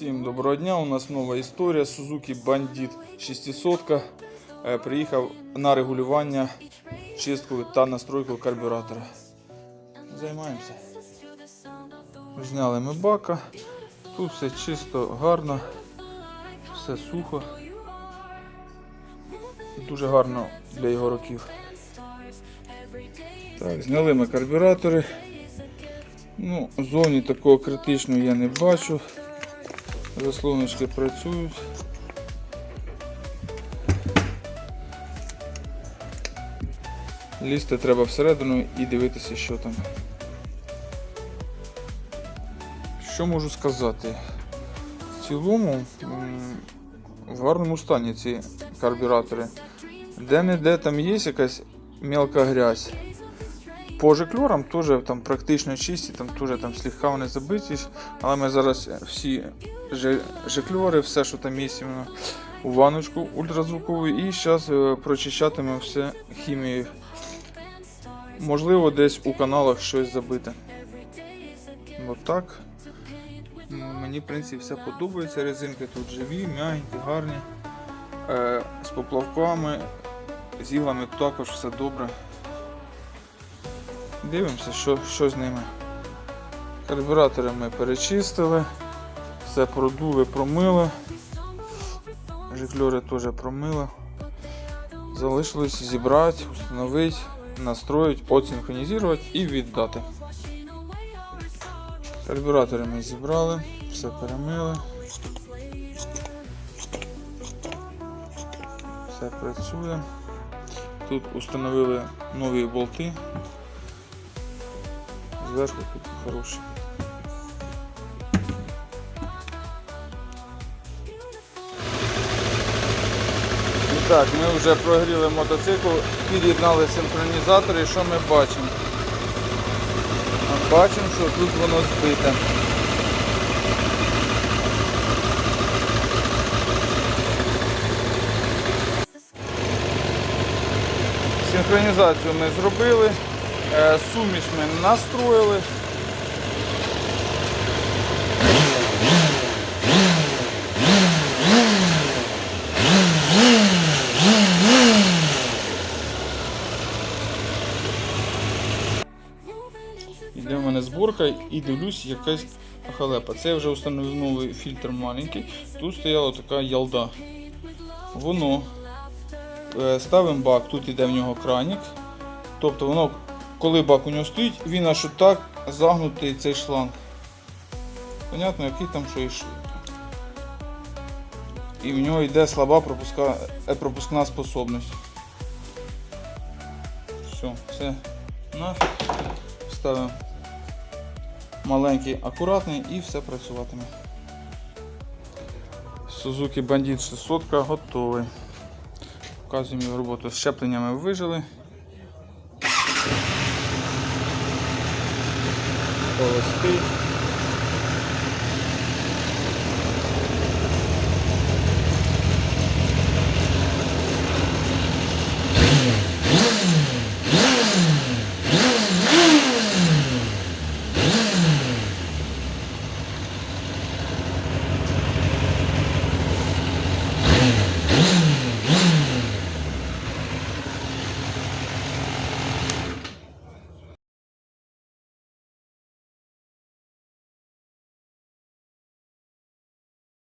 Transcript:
Всім доброго дня. У нас нова історія. Suzuki Bandit 600 е, приїхав на регулювання, чистку та настройку карбюратора. Займаємося. Зняли ми бака. Тут все чисто, гарно, все сухо. Дуже гарно для його років. Так, зняли ми карбюратори. Ну, зовні такого критичного я не бачу. Заслоночки працюють. Лізти треба всередину і дивитися, що там. Що можу сказати? В цілому в гарному стані ці карбюратори. Де-не-де там є якась мелка грязь. По жикльорам теж там практично чисті, там теж там слегка вони забиті, але ми зараз всі жи- жикльори, все, що там є, у ваночку ультразвукову і зараз прочищатимемо все хімією. Можливо, десь у каналах щось забите. Отак. Мені в принципі все подобається. Резинки тут живі, м'ягенькі, гарні. Е, з поплавками, з іглами також все добре. Дивимося, що, що з ними. Карбюратори ми перечистили, все продули, промили. Жикльори теж промили. Залишилось зібрати, встановити, настроїти, отсинхронізувати і віддати. Карбюратори ми зібрали, все перемили. Все працює. Тут установили нові болти. Зверху тут хороший. І так, ми вже прогріли мотоцикл, під'єднали синхронізатор і що ми бачимо? Бачимо, що тут воно збите. Синхронізацію ми зробили, суміш ми настроїли. Іде в мене зборка і дивлюсь, якась халепа. Це вже встановив фільтр маленький. Тут стояла така ялда. Воно е, ставимо бак, тут іде в нього кранік. Тобто воно, коли бак у нього стоїть, він аж отак загнутий цей шланг. Понятно, який там що йшов. І в нього йде слаба пропуска, е, пропускна способність. Все, це нафіг. Ставимо маленький, акуратний і все працюватиме. Suzuki Bandit 600 готовий. Показуємо роботу. З щепленнями вижили. Tapos,